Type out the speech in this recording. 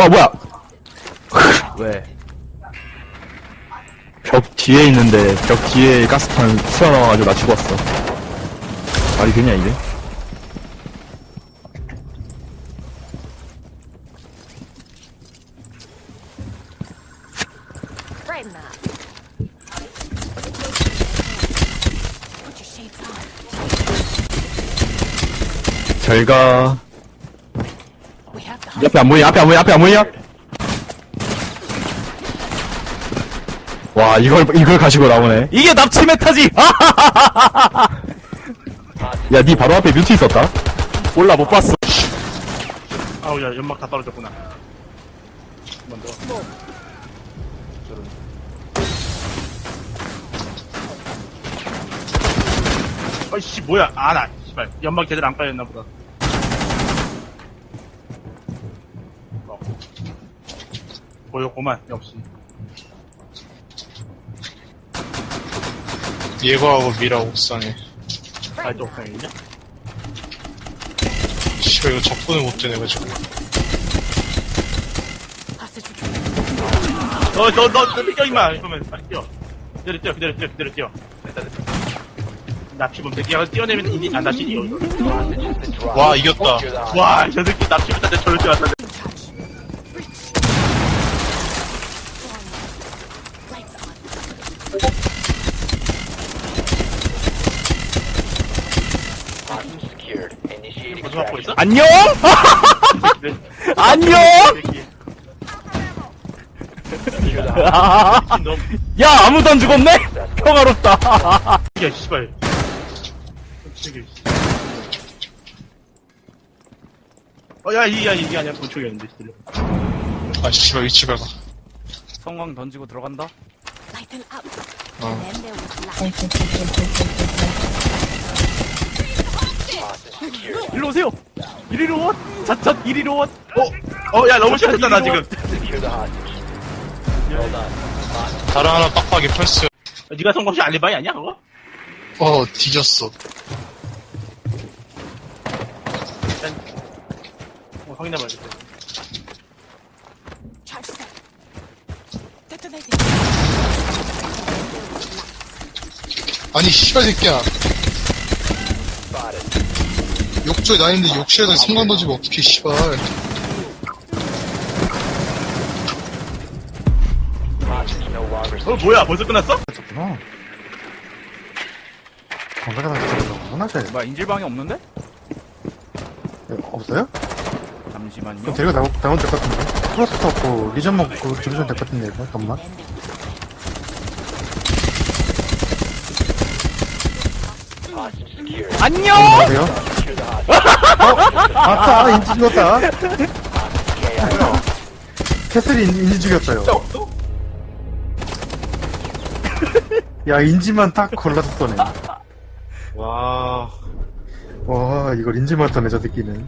어, 뭐야. 왜? 벽 뒤에 있는데, 벽 뒤에 가스탄 튀어나와가지고 나 죽었어. 말이 되냐, 이게? Brighten up. Put your shades on. 잘 가. 앞에 안 보이냐? 앞에 안 보이냐? 앞에 안 보이냐? 와, 이걸, 이걸 가지고 나오네. 이게 납치 메타지! 아! 야, 니 바로 앞에 뮤트 있었다? 몰라, 못 봤어. 아우 야 연막 다 떨어졌구나 저런. 어이씨 뭐야 아나 씨발 연막 제대로 안 깔렸나 보다 보였구만 역시 예거하고 미라 옥상에. 발도 옥상이냐? 씨발, 이거 접근을 못 되네 가지고. hostage retrieval. 너너너 뛰어 임마 그러면 빨리 뛰어 기다려 뛰어 기다려 뛰어 기다려 뛰어 됐다 됐다 납치범 새끼야 뛰어내면 이니 안 다시 뛰어 와, 이겼다. 와 저 새끼 납치범 때 저럴 줄 알았다 있어? 안녕! 네. 안녕! 야, 아무도 안 죽었네? 평화롭다. 야, 씨발. 저기. 어, 야, 이게, 야, 이게 아니야. 본총이었는데, 들려. 아, 씨발, 위치 봐봐. 성광 던지고 들어간다? 일로 오세요! 이리로 온! 자첫 이리로 온! 어, 어, 야, 너무 싫었다, 나 지금. 다른 하나 빡빡이 펄스. 니가 성공시 알리바이 아니야, 그거? 어, 뒤졌어. 일단, 어, 확인해봐야겠다. 아니, 씨발 새끼야. 욕조에 나 있는데 욕실에다 성관 던지면 어떡해, 씨발. 어, 뭐야, 벌써 끝났어? 어. 검사가 나왔구나, 쟤. 뭐야, 인질방이 없는데? 없어요? 잠시만요. 그럼 데리고 될것 같은데. 플러스도 없고, 리전 먹고, 죽으면 될것 같은데, 이거. 잠깐만. 안녕! 어? 아싸, 인지 죽였다. 캐슬이 인- 인지 죽였어요. 야, 인지만 딱 골라서 쏘네. 와. 와, 이걸 인지만 써네, 저 새끼는.